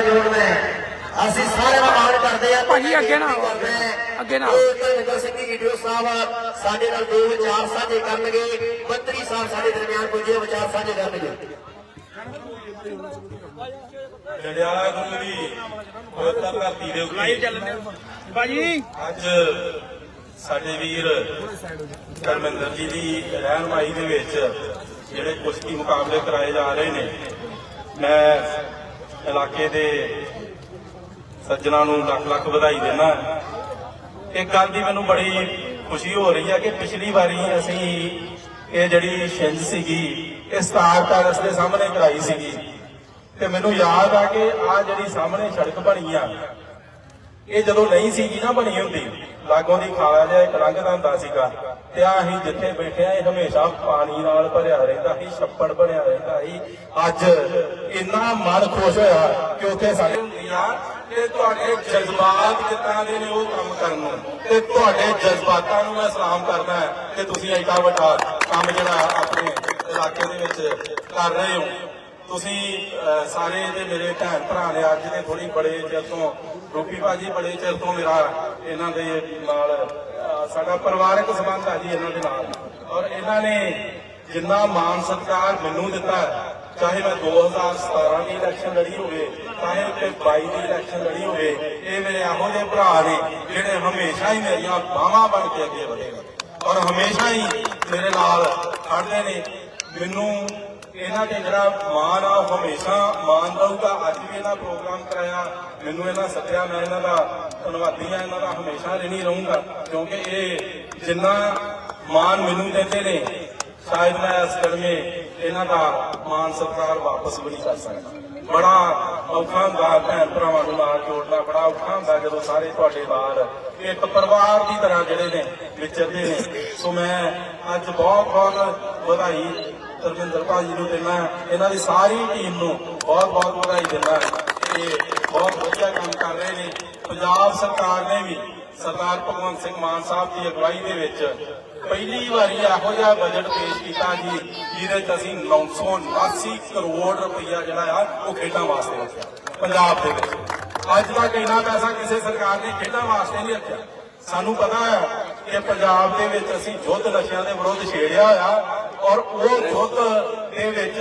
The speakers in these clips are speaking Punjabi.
ਜੋੜਨਾ। ਅਸੀਂ ਸਾਰੇ ਦਾ ਮਾਣ ਕਰਦੇ ਆ ਭਾਜੀ, ਅੱਗੇ ਨਾ ਆਓ, ਕਰਦੇ ਹਾਂ। ਅੱਗੇ ਨਾ ਆਓ। ਇਹ ਧਰਮਿੰਦਰ ਸਿੰਘ ਜੀ ਵੀਡੀਓ ਸਾਹਿਬ ਸਾਡੇ ਨਾਲ ਦੋ ਵਿਚਾਰ ਸਾਂਝੇ ਕਰਨਗੇ ਮੰਤਰੀ ਸਾਹਿਬ ਸਾਡੇ ਦਰਮਿਆਨ ਪੁੱਜੇ ਵਿਚਾਰ ਸਾਂਝੇ ਕਰਨਗੇ ਜੜਿਆਲਾ ਗੁਰੂ ਦੀ ਪਵਿੱਤਰ ਧਰਤੀ ਦੇ ਉੱਤੇ ਭਾਜੀ ਅੱਜ ਸਾਡੇ ਵੀਰ ਧਰਮਿੰਦਰ ਜੀ ਦੀ ਰਹਿਨਮਾਈ ਦੇ ਵਿੱਚ ਜਿਹੜੇ ਕੁਸ਼ਤੀ ਮੁਕਾਬਲੇ ਕਰਾਏ ਜਾ ਰਹੇ ਨੇ ਮੈਂ ਇਲਾਕੇ ਦੇ ਸੱਜਣਾ ਨੂੰ ਲੱਖ ਲੱਖ ਵਧਾਈ ਦੇਣਾ ਇੱਕ ਗੱਲ ਦੀ ਮੈਨੂੰ ਬੜੀ ਖੁਸ਼ੀ ਹੋ ਰਹੀ ਹੈ ਕਿ ਪਿਛਲੀ ਵਾਰੀ ਅਸੀਂ ਇਹ ਜਿਹੜੀ ਛਿੰਝ ਸੀਗੀ, ਇਹ ਸਟਾਰ ਪੈਲਸ ਦੇ ਸਾਹਮਣੇ ਕਰਾਈ ਸੀਗੀ। ਤੇ ਮੈਨੂੰ ਯਾਦ ਆ ਕਿ ਆ ਜਿਹੜੀ ਸਾਹਮਣੇ ਸੜਕ ਬਣੀ ਆ ਇਹ ਜਦੋਂ ਨਹੀਂ ਸੀਗੀ ਨਾ ਬਣੀ ਹੁੰਦੀ, ਲਾਗੋਂ ਦੀ ਖਾਲਾ ਜਿਹਾ ਇੱਕ ਲੰਘਦਾ ਹੁੰਦਾ ਸੀਗਾ, ਤੇ ਆ ਜਿੱਥੇ ਬੈਠੇ ਇਹ ਹਮੇਸ਼ਾ ਪਾਣੀ ਨਾਲ ਭਰਿਆ ਰਹਿੰਦਾ ਸੀ, ਛੱਪੜ ਬਣਿਆ ਰਹਿੰਦਾ ਸੀ। ਅੱਜ ਇੰਨਾ ਮਨ ਖੁਸ਼ ਹੋਇਆ ਕਿ ਉੱਥੇ ਸਾਡੇ ਹੁੰਦੀਆਂ ਕਿ ਤੁਹਾਡੇ ਜਜ਼ਬਾਤ ਕਿੱਦਾਂ ਦੇ ਨੇ ਉਹ ਕੰਮ ਕਰਨ ਨੂੰ। ਤੇ ਤੁਹਾਡੇ ਜਜ਼ਬਾਤਾਂ ਨੂੰ ਮੈਂ ਸਲਾਮ ਕਰਦਾ ਕਿ ਤੁਸੀਂ ਐਡਾ ਵੱਡਾ ਕੰਮ ਜਿਹੜਾ ਆਪਣੇ ਇਲਾਕੇ ਦੇ ਵਿੱਚ ਕਰ ਰਹੇ ਹੋ। ਤੁਸੀਂ ਸਾਰੇ ਤੇ ਮੇਰੇ ਭੈਣ ਭਰਾ ਨੇ, ਅੱਜ ਦੇ ਥੋੜੀ ਬੜੇ ਚਿਰ ਤੋਂ, ਰੂਪੀ ਭਾਜੀ ਬੜੇ ਚਿਰ ਤੋਂ ਮੇਰਾ ਇਹਨਾਂ ਦੇ ਨਾਲ ਸਾਡਾ ਪਰਿਵਾਰਕ ਸੰਬੰਧ ਆ ਜੀ ਇਹਨਾਂ ਦੇ ਨਾਲ। ਔਰ ਇਹਨਾਂ ਨੇ ਜਿੰਨਾ ਮਾਨ ਸਤਿਕਾਰ ਮੈਨੂੰ ਦਿੱਤਾ, ਚਾਹੇ ਮੈਂ 2017 ਦੀ ਇਲੈਕਸ਼ਨ ਲੜੀ ਹੋਵੇ, ਚਾਹੇ ਤੇ 22 ਦੀ ਇਲੈਕਸ਼ਨ ਲੜੀ ਹੋਵੇ, ਇਹ ਮੇਰੇ ਇਹੋ ਜਿਹੇ ਭਰਾ ਨੇ, ਜਿਹੜੇ ਹਮੇਸ਼ਾ ਹੀ ਮੇਰੀਆਂ ਬਾਹਾਂ ਬਣ ਕੇ ਅੱਗੇ ਵਧੇਗਾ ਔਰ ਹਮੇਸ਼ਾ ਹੀ ਮੇਰੇ ਨਾਲ ਖੜਦੇ ਨੇ। ਮੈਨੂੰ ਇਹਨਾਂ ਤੇ ਜਿਹੜਾ ਮਾਣ ਆ, ਉਹ ਹਮੇਸ਼ਾ ਮਾਣ ਰਹੂਗਾ। ਅੱਜ ਵੀ ਇਹਨਾਂ ਪ੍ਰੋਗਰਾਮ ਕਰਾਇਆ, ਮੈਨੂੰ ਇਹਨਾਂ ਸੱਦਿਆ, ਮੈਂ ਇਹਨਾਂ ਦਾ ਧੰਨਵਾਦੀ ਆ, ਇਹਨਾਂ ਦਾ ਹਮੇਸ਼ਾ ਰਹਿਣੀ ਰਹੂੰਗਾ। ਕਿਉਂਕਿ ਇਹ ਜਿੰਨਾ ਮਾਣ ਮੈਨੂੰ ਦਿੰਦੇ ਨੇ, ਸ਼ਾਇਦ ਮੈਂ ਇਸ ਕਦਮੇ ਇਹਨਾਂ ਦਾ ਮਾਣ ਸਤਿਕਾਰ ਵਾਪਸ ਵੀ ਨਹੀਂ ਕਰ ਸਕਦਾ। ਬੜਾ ਔਖਾ ਹੁੰਦਾ ਭੈਣ ਭਰਾਵਾਂ ਨੂੰ ਨਾਲ ਜੋੜਨਾ, ਬੜਾ ਔਖਾ ਹੁੰਦਾ ਜਦੋਂ ਸਾਰੇ ਤੁਹਾਡੇ ਬਾਹਰ ਇੱਕ ਪਰਿਵਾਰ ਦੀ ਤਰ੍ਹਾਂ ਜਿਹੜੇ ਨੇ, ਵਿਚਰਦੇ ਨੇ। ਸੋ ਮੈਂ ਅੱਜ ਬਹੁਤ ਬਹੁਤ ਵਧਾਈ ਧਰਮਿੰਦਰ ਭਾਜੀ ਨੂੰ ਦੇਣਾ ਇਹਨਾਂ ਦੀ ਸਾਰੀ ਟੀਮ ਨੂੰ ਬਹੁਤ ਬਹੁਤ ਵਧਾਈ ਦੇਣਾ ਇਹ ਬਹੁਤ ਵਧੀਆ ਕੰਮ ਕਰ ਰਹੇ ਨੇ। ਪੰਜਾਬ ਸਰਕਾਰ ਨੇ ਵੀ ਸਰਦਾਰ ਭਗਵੰਤ ਸਿੰਘ ਮਾਨ ਸਾਹਿਬ ਦੀ ਅਗਵਾਈ ਦੇ ਵਿੱਚ ਪਹਿਲੀ ਵਾਰੀ ਇਹੋ ਜਿਹਾ ਬਜਟ ਪੇਸ਼ ਕੀਤਾ ਜੀ, ਜਿਹਦੇ ਚ ਅਸੀਂ 989 ਕਰੋੜ ਰੁਪਈਆ ਜਿਹੜਾ ਆ, ਉਹ ਖੇਡਾਂ ਵਾਸਤੇ ਰੱਖਿਆ ਪੰਜਾਬ ਦੇ ਵਿੱਚ। ਅੱਜ ਤੱਕ ਇੰਨਾ ਪੈਸਾ ਕਿਸੇ ਸਰਕਾਰ ਨੇ ਖੇਡਾਂ ਵਾਸਤੇ ਨਹੀਂ ਰੱਖਿਆ। ਸਾਨੂੰ ਪਤਾ ਹੈ ਕਿ ਪੰਜਾਬ ਦੇ ਵਿੱਚ ਅਸੀਂ ਯੁੱਧ ਨਸ਼ਿਆਂ ਦੇ ਵਿਰੁੱਧ ਛੇੜਿਆ ਹੋਇਆ। ਔਰ ਉਹ ਯੁੱਧ ਦੇ ਵਿੱਚ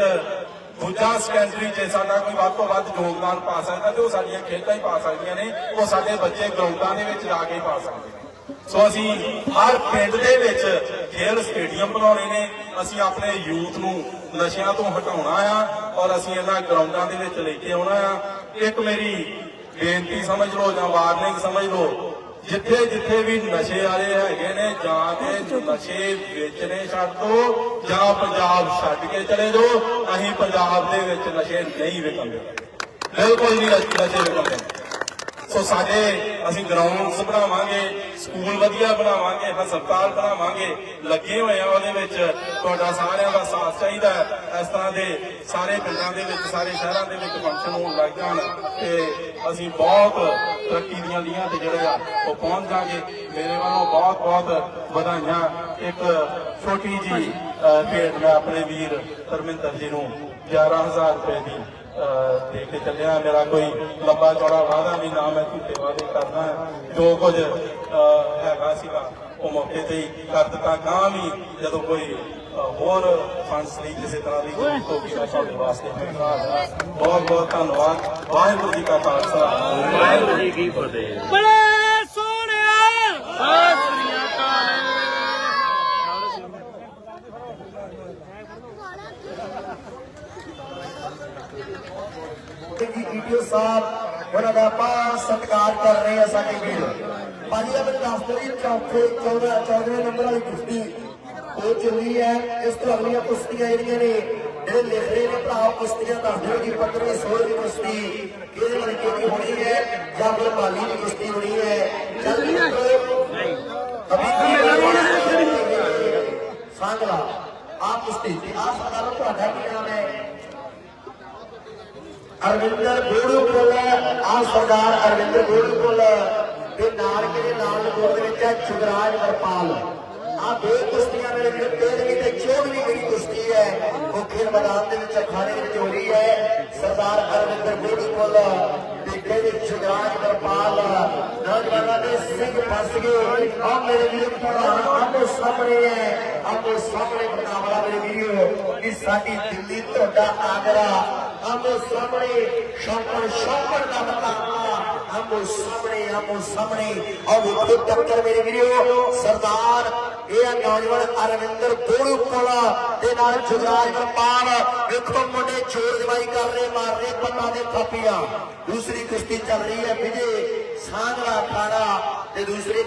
ਦੂਜਾ ਸੈਕੰਡਰੀ ਜੇ ਸਾਡਾ ਕੋਈ ਵੱਧ ਤੋਂ ਵੱਧ ਯੋਗਦਾਨ ਪਾ ਸਕਦਾ ਤੇ ਉਹ ਸਾਡੀਆਂ ਖੇਡਾਂ ਹੀ ਪਾ ਸਕਦੀਆਂ ਨੇ, ਉਹ ਸਾਡੇ ਬੱਚੇ ਗਰਾਊਂਡਾਂ ਦੇ ਵਿੱਚ ਜਾ ਕੇ ਪਾ ਸਕਦੇ ਨੇ। ਸੋ ਅਸੀਂ ਹਰ ਪਿੰਡ ਦੇ ਵਿੱਚ ਖੇਡ ਸਟੇਡੀਅਮ ਬਣਾਉਣੇ ਨੇ, ਅਸੀਂ ਆਪਣੇ ਯੂਥ ਨੂੰ ਨਸ਼ਿਆਂ ਤੋਂ ਹਟਾਉਣਾ ਆ ਔਰ ਅਸੀਂ ਇਹਨਾਂ ਗਰਾਊਂਡਾਂ ਦੇ ਵਿੱਚ ਲੈ ਕੇ ਆਉਣਾ ਆ। ਇੱਕ ਮੇਰੀ ਬੇਨਤੀ ਸਮਝ ਲਓ ਜਾਂ ਵਾਰਨਿੰਗ ਸਮਝ ਲਓ ਜਿੱਥੇ ਜਿੱਥੇ ਵੀ ਨਸ਼ੇ ਵਾਲੇ ਹੈਗੇ ਨੇ, ਜਾਂ ਤੇ ਨਸ਼ੇ ਵੇਚਣੇ ਛੱਡ ਦੋ, ਜਾਂ ਪੰਜਾਬ ਛੱਡ ਕੇ ਚਲੇ ਜਾਓ, ਅਸੀਂ ਪੰਜਾਬ ਦੇ ਵਿੱਚ ਨਸ਼ੇ ਨਹੀਂ ਵਿਕਣਗੇ ਬਿਲਕੁਲ ਨਹੀਂ ਨਸ਼ੇ ਵਿਕਣਗੇ ਸੋ ਸਾਡੇ, ਅਸੀਂ ਗਰਾਊਂਡਸ ਬਣਾਵਾਂਗੇ ਸਕੂਲ ਵਧੀਆ ਬਣਾਵਾਂਗੇ, ਹਸਪਤਾਲ ਬਣਾਵਾਂਗੇ, ਲੱਗੇ ਹੋਏ ਆ ਉਹਦੇ ਵਿੱਚ। ਤੁਹਾਡਾ ਸਾਰਿਆਂ ਦਾ ਸਾਥ ਚਾਹੀਦਾ ਹੈ। ਇਸ ਤਰ੍ਹਾਂ ਦੇ ਸਾਰੇ ਪਿੰਡਾਂ ਦੇ ਵਿੱਚ, ਸਾਰੇ ਸ਼ਹਿਰਾਂ ਦੇ ਵਿੱਚ ਫੰਕਸ਼ਨ ਹੋਣ ਲੱਗ ਜਾਣ ਤੇ ਅਸੀਂ ਬਹੁਤ ਤਰੱਕੀ ਦੀਆਂ ਲੀਹਾਂ ਤੇ ਜਿਹੜੇ ਆ, ਉਹ ਪਹੁੰਚ ਜਾਗੇ ਮੇਰੇ ਵੱਲੋਂ ਬਹੁਤ ਬਹੁਤ ਵਧਾਈਆਂ। ਇੱਕ ਛੋਟੀ ਜੀ ਭੇਟ ਮੈਂ ਆਪਣੇ ਵੀਰ ਧਰਮਿੰਦਰ ਜੀ ਨੂੰ 11000 ਰੁਪਏ ਦੀ ਦੇ ਕੇ ਚੱਲਿਆ। ਮੇਰਾ ਕੋਈ ਲੰਬਾ ਚੌੜਾ ਵਾਅਦਾ ਵੀ ਨਾ ਮੈਂ ਝੂਠੇ ਵਾਅਦੇ ਕਰਦਾ। ਜੋ ਕੁਝ ਹੈਗਾ ਸੀਗਾ, ਉਹ ਮੌਕੇ ਤੇ ਹੀ ਕਰ ਦਿੱਤਾ। ਗਾਂ ਵੀ ਜਦੋਂ ਕੋਈ ਹੋਰ ਫੰਡਸ ਲਈ ਕਿਸੇ ਤਰ੍ਹਾਂ ਦੀ ਜ਼ਰੂਰਤ ਹੋਗੀ ਤਾਂ ਤੁਹਾਡੇ ਵਾਸਤੇ ਹਮੇਸ਼ਾ ਬਹੁਤ ਬਹੁਤ ਧੰਨਵਾਦ ਵਾਹਿਗੁਰੂ ਜੀ ਕਾ ਖਾਲਸਾ ਵਾਹਿਗੁਰੂ ਜੀ ਕੀ ਫਤਿਹ ਬੜੇ ਸੋਹਣਿਆ ਸਤਿ ਸ੍ਰੀ ਅਕਾਲ ਜੀ ਵੀਡੀਓ ਸਾਹਿਬ ਉਹਨਾਂ ਦਾ ਆਪਾਂ ਸਤਿਕਾਰ ਕਰ ਰਹੇ ਆ ਸਾਡੇ ਵੀਰ ਭਾਜੀ ਦਾ ਮੈਨੂੰ ਦੱਸ ਦਿਓ ਜੀ ਚੌਥੇ 14 14ਵੇਂ ਨੰਬਰ ਵਾਲੀ ਕੁਸ਼ਤੀ ਉਹ ਚੱਲੀ ਹੈ ਇਸ ਤੋਂ ਅਗਲੀਆਂ ਕੁਸ਼ਤੀਆਂ ਜਿਹੜੀਆਂ ਨੇ ਜਿਹੜੇ ਲਿਖ ਰਹੇ ਨੇ ਭਰਾ ਉਹ ਕੁਸ਼ਤੀਆਂ ਦੱਸ ਦਿਓ ਕਿ 15ਵੀਂ 16ਵੀਂ ਕੁਸ਼ਤੀ ਕਿਹਦੇ ਨਾਲ ਕਿਹਦੀ ਹੋਣੀ ਹੈ ਜਾਂ ਫਿਰ ਮਾਲੀ ਦੀ ਕੁਸ਼ਤੀ ਹੋਣੀ ਹੈ ਜਲਦੀ ਸਾਂਗਲਾ ਆਪ ਕੁਸ਼ਤੀ ਤੇ ਆ ਸਰਦਾਰ ਤੁਹਾਡਾ ਕੀ ਨਾਮ ਹੈ ਅਰਵਿੰਦਰ ਗੋੜੂਪੁਰ ਆ ਸਰਦਾਰ ਅਰਵਿੰਦਰ ਗੋੜੂਪੁਰ ਦੇ ਨਾਲ ਕਿਹਦੇ ਨਾਲ ਨਗੋਰ ਦੇ ਵਿੱਚ ਹੈ ਜੁਗਰਾਜ ਵਰਪਾਲ ਆ ਦੋ ਕੁਸ਼ਤੀਆਂ ਮੇਰੇ ਤੇ ਚੌਦਵੀਂ ਜਿਹੜੀ ਕੁਸ਼ਤੀ ਹੈ, ਉਹ ਖੇਡ ਮੈਦਾਨ ਦੇ ਵਿੱਚ ਅਖਾੜੇ ਵਿੱਚ ਹੋ ਰਹੀ ਹੈ। ਸਰਦਾਰ ਅਰਵਿੰਦਰ ਗੋੜੂਪੁਰ ਜਗਰਾਜ ਕਿਰਪਾਲ ਨੌਜਵਾਨਾਂ ਦੇ ਸਿੰਘ ਫਸ ਗਏ। ਆ ਮੇਰੇ ਵੀਰ ਭਰਾ, ਆਪੋ ਸਾਹਮਣੇ ਹੈ, ਆਪੋ ਸਾਹਮਣੇ ਮੁਕਾਬਲਾ ਮੇਰੇ ਵੀਰੋ ਕਿ ਸਾਡੀ ਦਿੱਲੀ ਤੁਹਾਡਾ ਆਗਰਾ। ਆਪੋ ਸਾਹਮਣੇ ਸ਼ੌਕਣ ਸ਼ੌਕਣ ਦਾ ਮੁਕਾਬਲਾ। ਆਪੋ ਸਾਹਮਣੇ ਆਪੋ ਸਾਹਮਣੇ। ਆ ਵੇਖੋ ਟੱਕਰ ਮੇਰੇ ਵੀਰੋ, ਸਰਦਾਰ ਇਹ ਆ ਨੌਜਵਾਨ ਅਰਵਿੰਦਰ ਬੋੜੂ ਕੋਲਾ ਦੇ ਨਾਲ ਜੁਗਰਾਜ ਕਿਰਪਾਲ ਵੇਖੋ ਮੁੰਡੇ ਚੋਰ ਜਵਾਈ ਕਰ ਰਹੇ, ਮਾਰ ਰਹੇ ਪੱਟਾਂ ਦੇ ਥਾਪੀਆਂ। ਦੂਸਰੀ ਕੁਸ਼ਤੀ ਚੱਲ ਰਹੀ ਹੈ, ਵਿਜੇ, ਸਾਂਗਲਾ ਖਾਣਾ ਤੇ ਦੂਸਰੀ